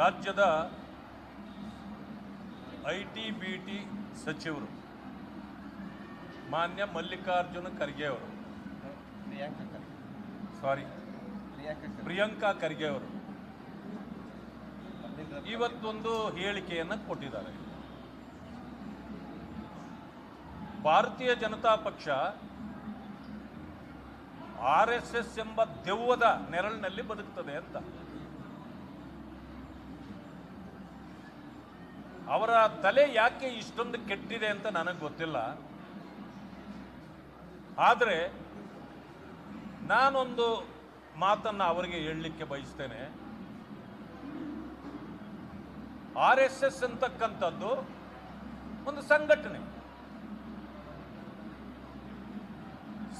ರಾಜ್ಯದ I T B T ಸಚಿವರು ಮಾನ್ಯ ಮಲ್ಲಿಕಾರ್ಜುನ ಖರ್ಗೆ ಅವರು ಸಾರಿ ಪ್ರಿಯಾಂಕಾ ಖರ್ಗೆ. ಅವರು ಇವತ್ತೊಂದು ಹೇಳಿಕೆಯನ್ನು ಕೊಟ್ಟಿದ್ದಾರೆ. ಭಾರತೀಯ ಜನತಾ ಪಕ್ಷ ಆರ್ ಎಸ್ ಎಸ್ ಎಂಬ ದೆವ್ವದ ನೆರಳಿನಲ್ಲಿ ಬದುಕ್ತದೆ ಅಂತ. ಅವರ ತಲೆ ಯಾಕೆ ಇಷ್ಟೊಂದು ಕೆಟ್ಟಿದೆ ಅಂತ ನನಗೆ ಗೊತ್ತಿಲ್ಲ. ಆದರೆ ನಾನೊಂದು ಮಾತನ್ನು ಅವರಿಗೆ ಹೇಳಲಿಕ್ಕೆ ಬಯಸ್ತೇನೆ. ಆರ್ ಎಸ್ ಎಸ್ ಅಂತಕ್ಕಂಥದ್ದು ಒಂದು ಸಂಘಟನೆ.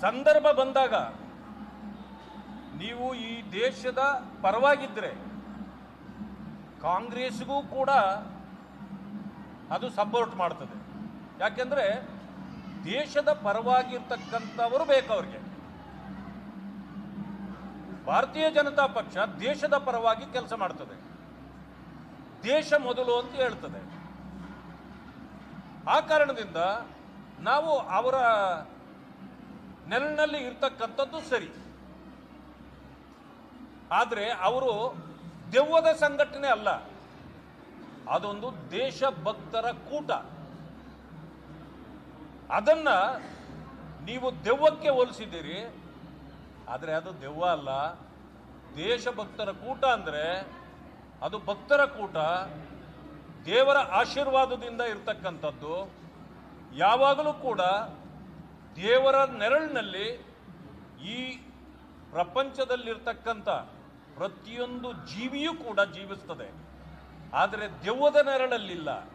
ಸಂದರ್ಭ ಬಂದಾಗ ನೀವು ಈ ದೇಶದ ಪರವಾಗಿದ್ದರೆ ಕಾಂಗ್ರೆಸ್ಗೂ ಕೂಡ ಅದು ಸಪೋರ್ಟ್ ಮಾಡ್ತದೆ. ಯಾಕೆಂದರೆ ದೇಶದ ಪರವಾಗಿರ್ತಕ್ಕಂಥವರು ಬೇಕು ಅವ್ರಿಗೆ. ಭಾರತೀಯ ಜನತಾ ಪಕ್ಷ ದೇಶದ ಪರವಾಗಿ ಕೆಲಸ ಮಾಡ್ತದೆ. ದೇಶ ಮೊದಲು ಅಂತ ಹೇಳ್ತದೆ. ಆ ಕಾರಣದಿಂದ ನಾವು ಅವರ ನೆಲನಲ್ಲಿ ಇರ್ತಕ್ಕಂಥದ್ದು ಸರಿ. ಆದರೆ ಅವರು ದೆವ್ವದ ಸಂಘಟನೆ ಅಲ್ಲ. ಅದೊಂದು ದೇಶಭಕ್ತರ ಕೂಟ. ಅದನ್ನ ನೀವು ದೆವ್ವಕ್ಕೆ ಹೋಲಿಸಿದ್ದೀರಿ, ಆದರೆ ಅದು ದೆವ್ವ ಅಲ್ಲ. ದೇಶಭಕ್ತರ ಕೂಟ ಅಂದರೆ ಅದು ಭಕ್ತರ ಕೂಟ. ದೇವರ ಆಶೀರ್ವಾದದಿಂದ ಇರತಕ್ಕಂಥದ್ದು. ಯಾವಾಗಲೂ ಕೂಡ ದೇವರ ನೆರಳಿನಲ್ಲಿ ಈ ಪ್ರಪಂಚದಲ್ಲಿರ್ತಕ್ಕಂಥ ಪ್ರತಿಯೊಂದು ಜೀವಿಯೂ ಕೂಡ ಜೀವಿಸ್ತದೆ. ಆದರೆ ದೆವ್ವದ ನೆರಳಲ್ಲಿಲ್ಲ.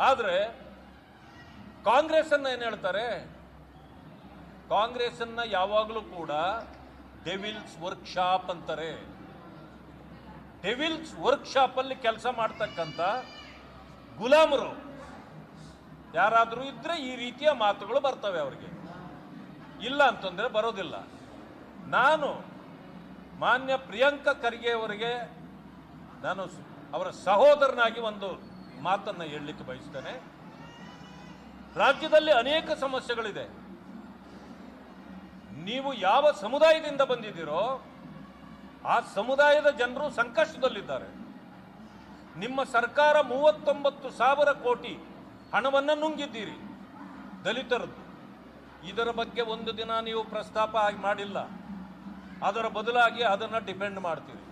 ಆದರೆ ಕಾಂಗ್ರೆಸ್ಸನ್ನು ಏನು ಹೇಳ್ತಾರೆ? ಕಾಂಗ್ರೆಸ್ಸನ್ನು ಯಾವಾಗಲೂ ಕೂಡ ಡೆವಿಲ್ಸ್ ವರ್ಕ್ಶಾಪ್ ಅಂತಾರೆ. ಡೆವಿಲ್ಸ್ ವರ್ಕ್ಶಾಪ್ ಅಲ್ಲಿ ಕೆಲಸ ಮಾಡ್ತಕ್ಕಂಥ ಗುಲಾಮರು. ಯಾರಾದರೂ ಇದ್ರೆ ಈ ರೀತಿಯ ಮಾತುಗಳು ಬರ್ತವೆ ಅವರಿಗೆ. ಇಲ್ಲ ಅಂತಂದ್ರೆ ಬರೋದಿಲ್ಲ. ನಾನು ಮಾನ್ಯ ಪ್ರಿಯಾಂಕ ಖರ್ಗೆ ಅವರಿಗೆ ನಾನು ಅವರ ಸಹೋದರನಾಗಿ ಒಂದು ಮಾತನ್ನು ಹೇಳಲಿಕ್ಕೆ ಬಯಸ್ತೇನೆ. ರಾಜ್ಯದಲ್ಲಿ ಅನೇಕ ಸಮಸ್ಯೆಗಳಿದೆ. ನೀವು ಯಾವ ಸಮುದಾಯದಿಂದ ಬಂದಿದ್ದೀರೋ ಆ ಸಮುದಾಯದ ಜನರು ಸಂಕಷ್ಟದಲ್ಲಿದ್ದಾರೆ. ನಿಮ್ಮ ಸರ್ಕಾರ ಮೂವತ್ತೊಂಬತ್ತು ಸಾವಿರ ಕೋಟಿ ಹಣವನ್ನು ನುಂಗಿದ್ದೀರಿ. ದಲಿತರದ್ದು. ಇದರ ಬಗ್ಗೆ ಒಂದು ದಿನ ನೀವು ಪ್ರಸ್ತಾಪ ಆಗಿ ಮಾಡಿಲ್ಲ. ಅದರ ಬದಲಾಗಿ ಅದನ್ನು ಡಿಪೆಂಡ್ ಮಾಡ್ತೀರಿ.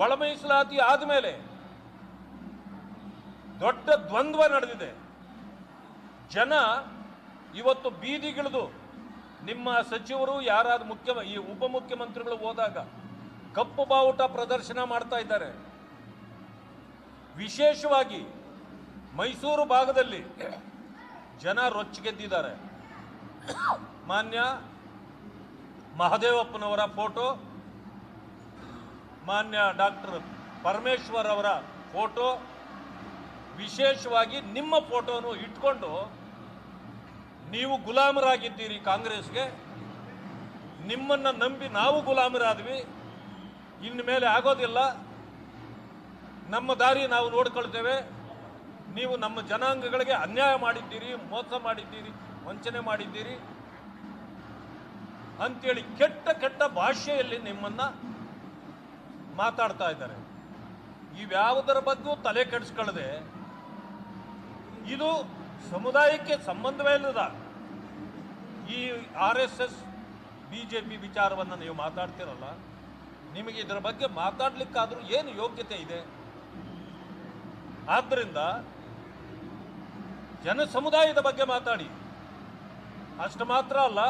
ಒಳ ಮೀಸಲಾತಿ ಆದಮೇಲೆ ದೊಡ್ಡ ದ್ವಂದ್ವ ನಡೆದಿದೆ. ಜನ ಇವತ್ತು ಬೀದಿಗಿಳಿದು ನಿಮ್ಮ ಸಚಿವರು ಯಾರಾದ ಮುಖ್ಯ ಈ ಉಪಮುಖ್ಯಮಂತ್ರಿಗಳು ಹೋದಾಗ ಕಪ್ಪು ಬಾವುಟ ಪ್ರದರ್ಶನ ಮಾಡ್ತಾ ಇದ್ದಾರೆ. ವಿಶೇಷವಾಗಿ ಮೈಸೂರು ಭಾಗದಲ್ಲಿ ಜನ ರೊಚ್ಚಿಗೆದ್ದಿದ್ದಾರೆ. ಮಾನ್ಯ ಮಹದೇವಪ್ಪನವರ ಫೋಟೋ ಮಾನ್ಯ ಡಾಕ್ಟರ್ ಪರಮೇಶ್ವರ್ ಅವರ ಫೋಟೋ, ವಿಶೇಷವಾಗಿ ನಿಮ್ಮ ಫೋಟೋನು ಇಟ್ಕೊಂಡು ನೀವು ಗುಲಾಮರಾಗಿದ್ದೀರಿ ಕಾಂಗ್ರೆಸ್ಗೆ. ನಿಮ್ಮನ್ನು ನಂಬಿ ನಾವು ಗುಲಾಮರಾದ್ವಿ. ಇನ್ನು ಮೇಲೆ ಆಗೋದಿಲ್ಲ. ನಮ್ಮ ದಾರಿ ನಾವು ನೋಡ್ಕೊಳ್ತೇವೆ. ನೀವು ನಮ್ಮ ಜನಾಂಗಗಳಿಗೆ ಅನ್ಯಾಯ ಮಾಡಿದ್ದೀರಿ, ಮೋಸ ಮಾಡಿದ್ದೀರಿ, ವಂಚನೆ ಮಾಡಿದ್ದೀರಿ. ಅಂತೇಳಿ ಕೆಟ್ಟ ಕೆಟ್ಟ ಭಾಷೆಯಲ್ಲಿ ನಿಮ್ಮನ್ನ ಮಾತಾಡ್ತಾ ಇದ್ದಾರೆ. ಇವ್ಯಾವುದರ ಬಗ್ಗೂ ತಲೆ ಕೆಡಿಸ್ಕೊಳ್ಳದೆ ಇದು ಸಮುದಾಯಕ್ಕೆ ಸಂಬಂಧವೇ ಇಲ್ಲದ ಈ R S S B J P ವಿಚಾರವನ್ನು ನೀವು ಮಾತಾಡ್ತಿರಲ್ಲ, ನಿಮಗೆ ಇದರ ಬಗ್ಗೆ ಮಾತಾಡಲಿಕ್ಕಾದರೂ ಏನು ಯೋಗ್ಯತೆ ಇದೆ? ಆದ್ದರಿಂದ ಜನ ಸಮುದಾಯದ ಬಗ್ಗೆ ಮಾತಾಡಿ. ಅಷ್ಟು ಮಾತ್ರ ಅಲ್ಲ